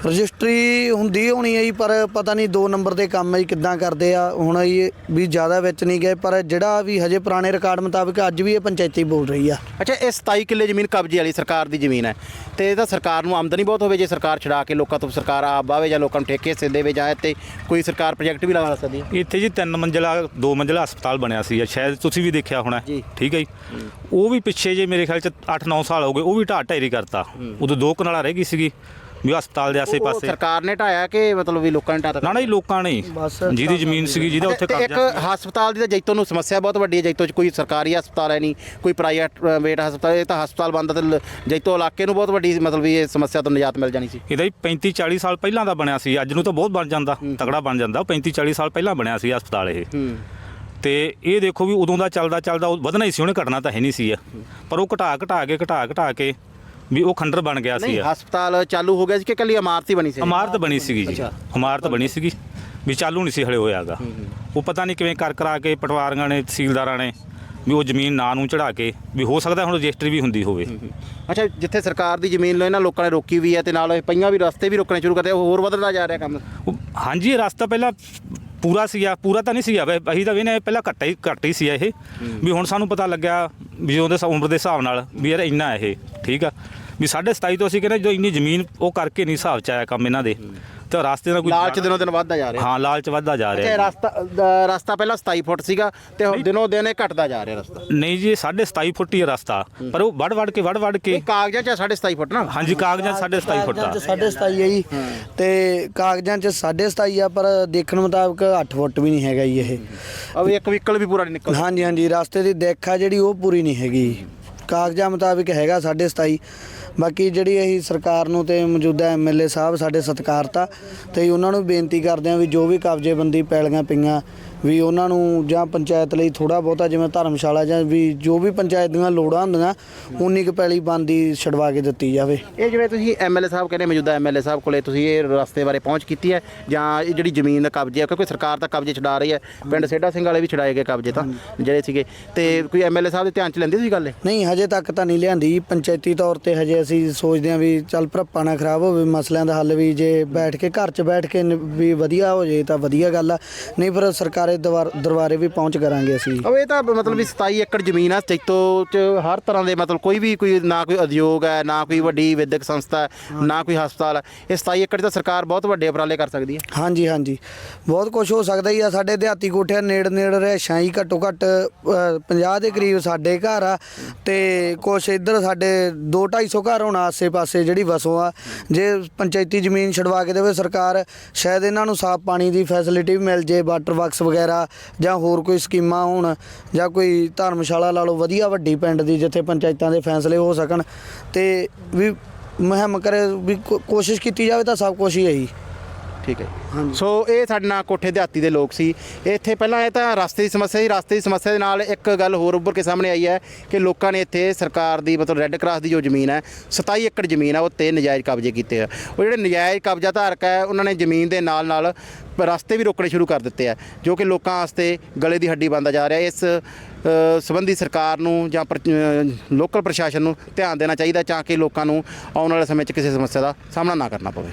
ਰਜਿਸਟਰੀ ਹੁੰਦੀ ਹੋਣੀ ਹੈ ਜੀ ਪਰ ਪਤਾ ਨਹੀਂ ਦੋ ਨੰਬਰ ਦੇ ਕੰਮ ਜੀ ਕਿੱਦਾਂ ਕਰਦੇ ਆ। ਹੁਣ ਇਹ ਵੀ ਜ਼ਿਆਦਾ ਵਿੱਚ ਨਹੀਂ ਗਏ ਪਰ ਜਿਹੜਾ ਵੀ ਹਜੇ ਪੁਰਾਣੇ ਰਿਕਾਰਡ ਮੁਤਾਬਕ ਅੱਜ ਵੀ ਇਹ ਪੰਚਾਇਤੀ ਬੋਲ ਰਹੀ ਆ। ਅੱਛਾ ਇਹ 27 ਕਿੱਲੇ ਜ਼ਮੀਨ ਕਬਜ਼ੇ ਵਾਲੀ ਸਰਕਾਰ ਦੀ ਜ਼ਮੀਨ ਹੈ। ਤੇ ਇਹ ਤਾਂ ਸਰਕਾਰ ਨੂੰ ਆਮਦਨੀ ਬਹੁਤ ਹੋਵੇ ਜੇ ਸਰਕਾਰ ਛਡਾ ਕੇ ਲੋਕਾਂ ਤੋਂ ਸਰਕਾਰ ਆਪ ਬਾਵੇ ਜਾਂ ਲੋਕਾਂ ਨੂੰ ਠੇਕੇ ਹਿੱਸੇ ਦੇਵੇ ਜਾਂ ਤੇ ਕੋਈ ਸਰਕਾਰ ਪ੍ਰੋਜੈਕਟ ਵੀ ਲਗਾ ਸਕਦੀ ਹੈ। ਇੱਥੇ ਜੀ ਤਿੰਨ ਮੰਜ਼ਿਲਾ ਦੋ ਮੰਜ਼ਿਲਾ ਹਸਪਤਾਲ ਬਣਿਆ ਸੀ ਸ਼ਾਇਦ ਤੁਸੀਂ ਵੀ ਦੇਖਿਆ ਹੋਣਾ। ਜੀ। ਠੀਕ ਹੈ ਜੀ। ਉਹ ਵੀ ਪਿੱਛੇ ਜੇ ਮੇਰੇ ਖਿਆਲ ਚ 8-9 ਸਾਲ ਹੋ ਗਏ ਉਹ ਵੀ ਢਾਹ ਢੇਰੀ ਕਰਤਾ। ਉਦੋਂ ਦੋ ਕਨਾਲਾਂ ਰਹਿ ਗਈ ਸੀਗੀ। ਵੀ ਹਸਪਤਾਲ ਦੇ ਆਸੇ-ਪਾਸੇ ਸਰਕਾਰ ਨੇ ਢਾਇਆ ਕਿ ਮਤਲਬ ਵੀ ਲੋਕਾਂ ਨੇ ਢਾਤਾ ਨਾ ਨਾ ਜੀ ਲੋਕਾਂ ਨੇ। ਜਿਹਦੀ ਜ਼ਮੀਨ ਸੀਗੀ ਜਿਹਦਾ ਉੱਥੇ ਤੇ ਇੱਕ ਕਬਜ਼ਾ ਹਸਪਤਾਲ ਦੀ ਤਾਂ ਜੈਤੋ ਨੂੰ ਸਮੱਸਿਆ ਬਹੁਤ ਵੱਡੀ ਹੈ ਜੈਤੋ 'ਚ ਕੋਈ ਸਰਕਾਰੀ ਹਸਪਤਾਲ ਹੈ ਨਹੀਂ ਕੋਈ ਪ੍ਰਾਈਵੇਟ ਵੇਟ ਹਸਪਤਾਲ ਇਹ ਤਾਂ ਹਸਪਤਾਲ ਬੰਦ ਤੇ ਲ- ਜੈਤੋ ਇਲਾਕੇ ਨੂੰ ਬਹੁਤ ਵੱਡੀ ਮਤਲਬ ਵੀ ਇਹ ਸਮੱਸਿਆ ਤੋਂ ਨਿਜਾਤ ਮਿਲ ਜਾਣੀ ਸੀ। ਇਹਦਾ ਹੀ 35 40 ਸਾਲ ਪਹਿਲਾਂ ਦਾ ਬਣਿਆ ਸੀ ਅੱਜ ਨੂੰ ਤਾਂ ਬਹੁਤ ਬਣ ਜਾਂਦਾ ਤਗੜਾ ਬਣ ਜਾਂਦਾ 35 40 ਸਾਲ ਪਹਿਲਾਂ ਬਣਿਆ ਸੀ ਹਸਪਤਾਲ ਇਹ। ਹੂੰ। ਤੇ ਇਹ ਦੇਖੋ ਵੀ ਉਦੋਂ ਦਾ ਚੱਲਦਾ ਚੱਲਦਾ ਉਹ ਵਧਣਾ ਹੀ ਸੀ ਉਹਨੇ ਘਟਣਾ ਤਾਂ ਹੈ ਨਹੀਂ ਸੀ ਆ ਪਰ ਉਹ ਘਟਾ ਘਟਾ ਕੇ ਘਟਾ ਘਟਾ ਕੇ ਵੀ ਉਹ ਖੰਡਰ ਬਣ ਗਿਆ ਸੀ ਨਹੀਂ ਹਸਪਤਾਲ ਚਾਲੂ ਹੋ ਗਿਆ ਸੀ ਕਿ ਕੱਲੀ ਇਮਾਰਤ ਹੀ ਬਣੀ ਸੀ? ਇਮਾਰਤ ਬਣੀ ਸੀਗੀ ਜੀ। ਇਮਾਰਤ ਬਣੀ ਸੀਗੀ। ਵੀ ਚਾਲੂ ਨਹੀਂ ਸੀ ਹਲੇ ਹੋਇਆਗਾ ਉਹ ਪਤਾ ਨਹੀਂ ਕਿਵੇਂ ਕਰ ਕਰਾ ਕੇ ਪਟਵਾਰੀਆਂ ਨੇ ਤਹਿਸੀਲਦਾਰਾਂ ਨੇ ਵੀ ਉਹ ਜ਼ਮੀਨ ਨਾਂ ਨੂੰ ਚੜਾ ਕੇ ਵੀ ਹੋ ਸਕਦਾ ਹੁਣ ਰਜਿਸਟਰੀ ਵੀ ਹੁੰਦੀ ਹੋਵੇ। ਅੱਛਾ ਜਿੱਥੇ ਸਰਕਾਰ ਦੀ ਜ਼ਮੀਨ ਲੋ ਇਹਨਾਂ ਲੋਕਾਂ ਨੇ ਰੋਕੀ ਵੀ ਹੈ ਤੇ ਨਾਲ ਇਹ ਪਈਆਂ ਵੀ ਰਸਤੇ ਵੀ ਰੋਕਣੇ ਸ਼ੁਰੂ ਕਰਦੇ ਉਹ ਹੋਰ ਵਧਦਾ ਜਾ ਰਿਹਾ ਕੰਮ? ਹਾਂਜੀ ਇਹ ਰਸਤਾ ਪਹਿਲਾਂ ਪੂਰਾ ਸੀਗਾ ਪੂਰਾ ਤਾਂ ਨਹੀਂ ਸੀਗਾ। ਅਸੀਂ ਤਾਂ ਵੀ ਨੇ ਪਹਿਲਾਂ ਘੱਟ ਹੀ ਘੱਟ ਹੀ ਸੀ ਇਹ। ਵੀ ਹੁਣ ਸਾਨੂੰ ਪਤਾ ਲੱਗਿਆ ਵੀ ਉਹਦੇ ਉਮਰ ਦੇ ਹਿਸਾਬ ਨਾਲ ਵੀ ਯਾਰ ਇੰਨਾ ਇਹ ਠੀਕ ਆ। ਵੀ 27.5 ਤੋਂ ਅਸੀਂ ਕਹਿੰਦੇ ਜਦੋਂ ਇੰਨੀ ਜ਼ਮੀਨ ਉਹ ਕਰਕੇ ਨਹੀਂ ਹਿਸਾਬ ਚ ਆਇਆ ਕੰਮ ਇਹਨਾਂ ਦੇ ਤੇ ਰਸਤੇ ਦਾ ਕੋਈ ਲਾਲਚ ਦਿਨੋਂ ਦਿਨ ਵੱਧਦਾ ਜਾ ਰਿਹਾ। ਹਾਂ ਲਾਲਚ ਵੱਧਦਾ ਜਾ ਅੱਛਾ ਰਿਹਾ ਰਸਤਾ ਅ, ਰਸਤਾ ਪਹਿਲਾਂ 27 ਫੁੱਟ ਸੀਗਾ ਤੇ ਹੁਣ ਦਿਨੋਂ ਦਿਨ ਇਹ ਘਟਦਾ ਜਾ ਰਿਹਾ ਰਸਤਾ। ਨਹੀਂ ਜੀ 27.5 ਫੁੱਟ ਹੀ ਹੈ ਰਸਤਾ ਪਰ ਉਹ ਵੜ ਵੜ ਕੇ ਵੜ ਵੜ ਕੇ ਇਹ ਕਾਗਜ਼ਾਂ 'ਚ 27 ਫੁੱਟ ਨਾ? ਹਾਂਜੀ ਕਾਗਜ਼ਾਂ 27.5 ਫੁੱਟ ਆ। ਕਾਗਜ਼ਾਂ 'ਚ ਸਾਢੇ 27 ਹੈ ਜੀ। ਤੇ ਕਾਗਜ਼ਾਂ 'ਚ 27.5 ਆ ਪਰ ਦੇਖਣ ਮੁਤਾਬਕ 8 ਫੁੱਟ ਵੀ ਨਹੀਂ ਹੈਗਾ ਜੀ ਇਹ। ਅਬ ਇੱਕ ਵਹੀਕਲ ਵੀ ਪੂਰਾ ਨਹੀਂ ਨਿਕਲਦਾ। ਹਾਂਜੀ ਹਾਂਜੀ ਰਸਤੇ ਦੀ ਦਿੱਖ ਆ ਜਿਹੜੀ ਉਹ ਪੂਰੀ ਨਹੀਂ ਹੈਗੀ। ਕਾਗਜ਼ਾਂ ਮੁਤਾਬਿਕ ਹੈਗਾ 27.5 ਬਾਕੀ ਜਿਹੜੀ ਅਸੀਂ ਸਰਕਾਰ ਨੂੰ ਤੇ ਮੌਜੂਦਾ ਐਮਐਲਏ ਸਾਹਿਬ ਸਾਡੇ ਸਤਿਕਾਰਤਾ ਤੇ ਉਹਨਾਂ ਨੂੰ ਬੇਨਤੀ ਕਰਦੇ ਹਾਂ ਵੀ ਜੋ ਵੀ ਕਬਜ਼ੇਬੰਦੀ ਪੈਲੀਆਂ ਪਈਆਂ ਵੀ ਉਹਨਾਂ ਨੂੰ ਜਾਂ ਪੰਚਾਇਤ ਲਈ ਥੋੜਾ ਬਹੁਤਾ ਜਿਵੇਂ ਧਰਮਸ਼ਾਲਾ ਜਾਂ ਵੀ ਜੋ ਵੀ ਪੰਚਾਇਤ ਦੀਆਂ ਲੋੜਾਂ ਹੁੰਦੀਆਂ ਉਨੀ ਕੁ ਪੈਲੀ ਬੰਦੀ ਛਡਵਾ ਕੇ ਦਿੱਤੀ ਜਾਵੇ। ਇਹ ਜਿਵੇਂ ਤੁਸੀਂ ਐਮਐਲਏ ਸਾਹਿਬ ਕਹਿੰਦੇ ਮੌਜੂਦਾ ਐਮਐਲਏ ਸਾਹਿਬ ਕੋਲੇ ਤੁਸੀਂ ਇਹ ਰਸਤੇ ਬਾਰੇ ਪਹੁੰਚ ਕੀਤੀ ਹੈ ਜਾਂ ਇਹ ਜਿਹੜੀ ਜ਼ਮੀਨ ਦਾ ਕਬਜ਼ੇ ਹੈ ਕਿਉਂਕਿ ਸਰਕਾਰ ਤਾਂ ਕਬਜ਼ੇ ਛਡਾ ਰਹੀ ਹੈ ਪਿੰਡ ਸੇਡਾ ਸਿੰਘ ਵਾਲੇ ਵੀ ਛਡਾਏ ਗਏ ਕਬਜ਼ੇ ਤਾਂ ਜਿਹੜੇ ਸੀਗੇ। ਤੇ ਕੋਈ ਐਮਐਲਏ ਸਾਹਿਬ ਦੇ ਧਿਆਨ 'ਚ ਲੈਂਦੀ ਸੀ ਗੱਲ ਇਹ? ਨਹੀਂ ਹਜੇ ਤੱਕ ਤਾਂ ਨਹੀਂ ਲਿਆਂਦੀ। ਪੰਚਾਇਤੀ ਤੌਰ ਤੇ ਹਜੇ ਅਸੀਂ ਸੋਚਦੇ ਹਾਂ ਵੀ ਚੱਲ ਭਰਪਾ ਨਾ ਖਰਾਬ ਹੋਵੇ ਮਸਲਿਆਂ ਦਾ ਹੱਲ ਵੀ ਜੇ ਬੈਠ ਕੇ ਘਰ 'ਚ ਬੈਠ ਕੇ ਨ- ਵੀ ਵਧੀਆ ਹੋ ਜੇ ਤਾਂ ਵਧੀਆ ਗੱਲ ਆ। ਨਹੀਂ ਫਿਰ ਸਰਕਾਰੀ ਦਰਬਾਰ- ਦਰਬਾਰੇ ਵੀ ਪਹੁੰਚ ਕਰਾਂਗੇ ਅਸੀਂ। ਅਬ ਇਹ ਤਾਂ ਮਤਲਬ ਵੀ 27 ਏਕੜ ਜ਼ਮੀਨ ਆ ਚੈਤੋ ਚ ਹਰ ਤਰ੍ਹਾਂ ਦੇ ਮਤਲਬ ਕੋਈ ਵੀ ਕੋਈ ਨਾ ਕੋਈ ਉਦਯੋਗ ਹੈ ਨਾ ਕੋਈ ਵੱਡੀ ਵਿਦਿਅਕ ਸੰਸਥਾ ਹੈ, ਨਾ ਕੋਈ ਹਸਪਤਾਲ ਹੈ ਇਹ 27 ਏਕੜ 'ਚ ਤਾਂ ਸਰਕਾਰ ਬਹੁਤ ਵੱਡੇ ਉਪਰਾਲੇ ਕਰ ਸਕਦੀ ਹੈ। ਹਾਂਜੀ ਹਾਂਜੀ। ਬਹੁਤ ਕੁਝ ਹੋ ਸਕਦਾ ਹੀ ਆ ਸਾਡੇ ਦਿਹਾਤੀ ਕੋਠਿਆਂ ਨੇੜ ਨੇੜ ਰਹਿਸ਼ਾਂ ਹੀ ਘੱਟੋ ਘੱਟ ਅ, 50 ਦੇ ਕਰੀਬ ਸਾਡੇ ਘਰ ਆ ਤੇ ਕੁਝ ਇੱਧਰ ਸਾਡੇ 2 250 ਘਰ ਹੁਣ ਆਸੇ-ਪਾਸੇ ਜਿਹੜੀ ਵਸੋਂ ਆ ਜੇ ਪੰਚਾਇਤੀ ਜ਼ਮੀਨ ਛਡਵਾ ਕੇ ਦੇਵੇ ਸਰਕਾਰ ਸ਼ਾਇਦ ਇਹਨਾਂ ਨੂੰ ਸਾਫ਼ ਪਾਣੀ ਦੀ ਫੈਸਿਲਿਟੀ ਵੀ ਮਿਲ ਜੇ ਵਾਟਰ ਵਰਕਸ ਵਗੈਰਾ ਜਾਂ ਹੋਰ ਕੋਈ ਸਕੀਮਾਂ ਹੋਣ ਜਾਂ ਕੋਈ ਧਰਮਸ਼ਾਲਾ ਲਾ ਲਓ ਵਧੀਆ ਵੱਡੀ ਪਿੰਡ ਦੀ ਜਿੱਥੇ ਪੰਚਾਇਤਾਂ ਦੇ ਫੈਸਲੇ ਹੋ ਸਕਣ ਤੇ ਵੀ ਮੁਹਿੰਮ ਕਰੇ, ਵੀ ਕੋ- ਕੋਸ਼ਿਸ਼ ਕੀਤੀ ਜਾਵੇ ਤਾਂ ਸਭ ਕੁਝ ਹੀ ਹੈ ਜੀ ਠੀਕ ਹੈ ਸੋ ਇਹ ਸਾਡੇ ਨਾਲ ਕੋਠੇ ਦਿਹਾਤੀ ਦੇ ਲੋਕ ਸੀ। ਇੱਥੇ ਪਹਿਲਾਂ ਇਹ ਤਾਂ ਰਸਤੇ ਦੀ ਸਮੱਸਿਆ ਸੀ। ਰਸਤੇ ਦੀ ਸਮੱਸਿਆ ਦੇ ਨਾਲ ਇੱਕ ਗੱਲ ਹੋਰ ਉੱਭਰ ਕੇ ਸਾਹਮਣੇ ਆਈ ਹੈ ਕਿ ਲੋਕਾਂ ਨੇ ਇੱਥੇ ਸਰਕਾਰ ਦੀ ਮਤਲਬ ਰੈੱਡ ਕਰਾਸ ਦੀ ਜੋ ਜ਼ਮੀਨ ਹੈ 27 ਏਕੜ ਜ਼ਮੀਨ ਹੈ ਉਹ ਤੇ ਨਜਾਇਜ਼ ਕਬਜ਼ੇ ਕੀਤੇ ਆ। ਉਹ ਜਿਹੜੇ ਨਜਾਇਜ਼ ਕਬਜ਼ਾ ਧਾਰਕ ਹੈ ਉਹਨਾਂ ਨੇ ਜ਼ਮੀਨ ਦੇ ਨਾਲ ਨਾਲ ਰਸਤੇ ਵੀ ਰੋਕਣੇ ਸ਼ੁਰੂ ਕਰ ਦਿੱਤੇ ਆ ਜੋ ਕਿ ਲੋਕਾਂ ਵਾਸਤੇ ਗਲੇ ਦੀ ਹੱਡੀ ਬਣਦਾ ਜਾ ਰਿਹਾ। ਇਸ ਸੰਬੰਧੀ ਸਰਕਾਰ ਨੂੰ ਜਾਂ ਲੋਕਲ ਪ੍ਰਸ਼ਾਸਨ ਨੂੰ ਧਿਆਨ ਦੇਣਾ ਚਾਹੀਦਾ ਤਾਂ ਕਿ ਲੋਕਾਂ ਨੂੰ ਆਉਣ ਵਾਲੇ ਸਮੇਂ 'ਚ ਕਿਸੇ ਸਮੱਸਿਆ ਦਾ ਸਾਹਮਣਾ ਨਾ ਕਰਨਾ ਪਵੇ।